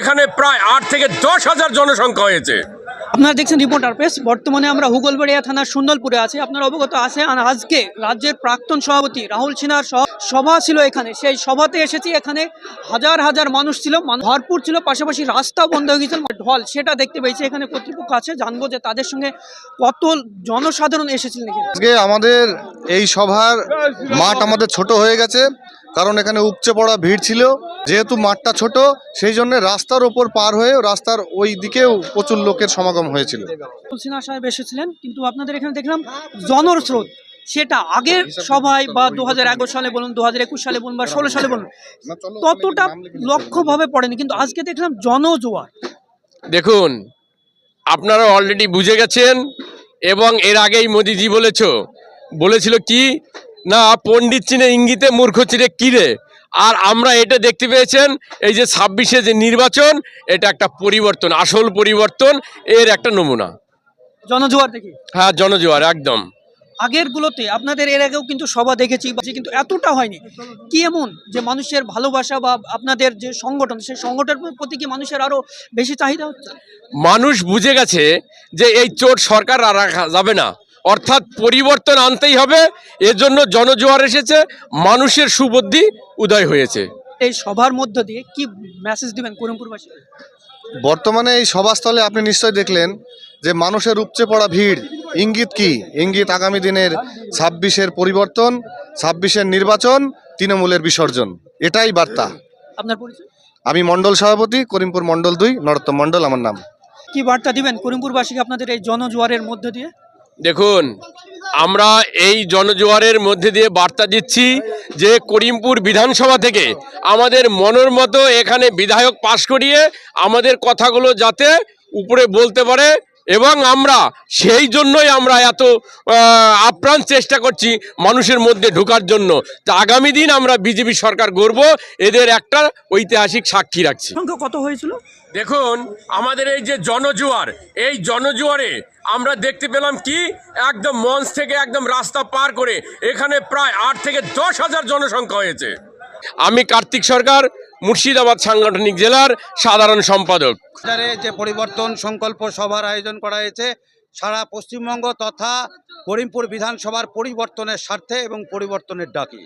এখানে প্রায় আট থেকে দশ হাজার জনসংখ্যা হয়েছে। আপনারা দেখছেন রিপোর্টার প্রেস। বর্তমানে আমরা হুগলবাড়িয়া থানার সুন্দরপুরে আছি। আপনার অবগত আছে আর আজকে রাজ্যের প্রাক্তন সভাপতি রাহুল সিনহার সহ- সভা ছিল এখানে। সেই সভাতে এসেছি। এখানে হাজার হাজার মানুষ ছিল। ভরপুর ছিল। পাশাপাশি রাস্তাও বন্ধ হয়ে গেছিল ঢল সেটা দেখতে পেয়েছি। এখানে কর্তৃপক্ষ আছে। জানব যে তাদের সঙ্গে কত জনসাধারণ এসেছিলেন আজকে আমাদের এই সভার মাঠ আমাদের ছোট হয়ে গেছে। কারণ এখানে উপচে পড়া ভিড় ছিল। যেহেতু মাঠটা ছোট সেই জন্য রাস্তার ওপর পার হয়ে রাস্তার ওই দিকেও প্রচুর লোকের সমাগম হয়েছিল। সাহেব এসেছিলেন কিন্তু আপনাদের এখানে দেখলাম জনস্রোত সেটা আগের সভায় বা দু হাজার এগারো সালে বলুন দুহাজার একুশ সালে বলুন বা ষোলো সালে বলুন ততটা লক্ষ্যভাবে পড়েনি কিন্তু আজকে দেখলাম জনজোয়ার। দেখুন আপনারা অলরেডি বুঝে গেছেন এবং এর আগেই মোদিজি বলেছ বলেছিল কি? না পণ্ডিত চিনে ইঙ্গিতে মূর্খ চিনে কিরে আর আমরা এটা দেখতে পেয়েছেন এই যে ছাব্বিশে যে নির্বাচন এটা একটা পরিবর্তন আসল পরিবর্তন এর একটা নমুনা। জনজোয়ার দেখি। হ্যাঁ জনজোয়ার একদম। আগের গুলোতে আপনাদের এর আগেও কিন্তু সভা দেখেছি বা- কিন্তু এতটা হয়নি। কি এমন যে মানুষের ভালোবাসা বা আপনাদের যে সংগঠন সেই সংগঠনের প্রতি কি মানুষের আরও বেশি চাহিদা হচ্ছে? মানুষ বুঝে গেছে যে এই চোট সরকার আর রাখা যাবে না। অর্থাৎ পরিবর্তন আনতেই হবে। এজন্য জনজোয়ার এসেছে মানুষের সুবুদ্ধি উদয় হয়েছে। এই সভার মধ্য দিয়ে কি মেসেজ দিবেন করিমপুরবাসী? বর্তমানে এই সভাস্থলে আপনি নিশ্চয় দেখলেন যে মানুষের উপচে পড়া ভিড় ইঙ্গিত কি? ইঙ্গিত আগামী দিনের ছাব্বিশের পরিবর্তন ছাব্বিশের নির্বাচন তৃণমূলের বিসর্জন। এটাই বার্তা। আপনার পরিচয়? আমি মণ্ডল সভাপতি করিমপুর মণ্ডল দুই নরোত্তম মণ্ডল আমার নাম। কি বার্তা দিবেন করিমপুরবাসীকে আপনাদের এই জনজোয়ারের মধ্য দিয়ে? দেখুন আমরা এই জনজোয়ারের মধ্যে দিয়ে বার্তা দিচ্ছি যে করিমপুর বিধানসভা থেকে আমাদের মনের মতো এখানে বিধায়ক পাশ করিয়ে আমাদের কথাগুলো যাতে উপরে বলতে পারে এবং আমরা সেই জন্যই আমরা এত আপ্রাণ চেষ্টা করছি মানুষের মধ্যে ঢোকার জন্য। তা আগামী দিন আমরা বিজেপি সরকার গড়ব এদের একটা ঐতিহাসিক সাক্ষী রাখছি। কত হয়েছিল? দেখুন আমাদের এই যে জনজোয়ার এই জনজোয়ারে আমরা দেখতে পেলাম কি? একদম মঞ্চ থেকে একদম রাস্তা পার করে এখানে প্রায় আট থেকে দশ হাজার জনসংখ্যা হয়েছে। আমি কার্তিক সরকার মুর্শিদাবাদ সাংগঠনিক জেলার সাধারণ সম্পাদক। যে পরিবর্তন সংকল্প সভার আয়োজন করা হয়েছে সারা পশ্চিমবঙ্গ তথা করিমপুর বিধানসভার পরিবর্তনের স্বার্থে এবং পরিবর্তনের ডাকে।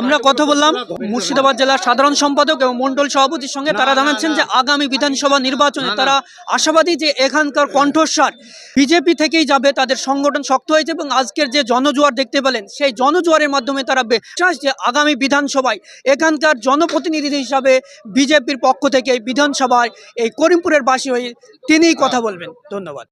আমরা কথা বললাম মুর্শিদাবাদ জেলার সাধারণ সম্পাদক এবং মন্ডল সভাপতির সঙ্গে। তারা জানাচ্ছেন যে আগামী বিধানসভা নির্বাচনে তারা আশাবাদী যে এখানকার কণ্ঠস্বর বিজেপি থেকেই যাবে তাদের সংগঠন শক্ত হয়েছে এবং আজকের যে জনজোয়ার দেখতে পেলেন সেই জনজোয়ারের মাধ্যমে তারা বিশ্বাস যে আগামী বিধানসভায় এখানকার জনপ্রতিনিধি হিসাবে বিজেপির পক্ষ থেকে বিধানসভায় এই করিমপুরের বাসী হয়ে তিনিই কথা বলবেন। ধন্যবাদ।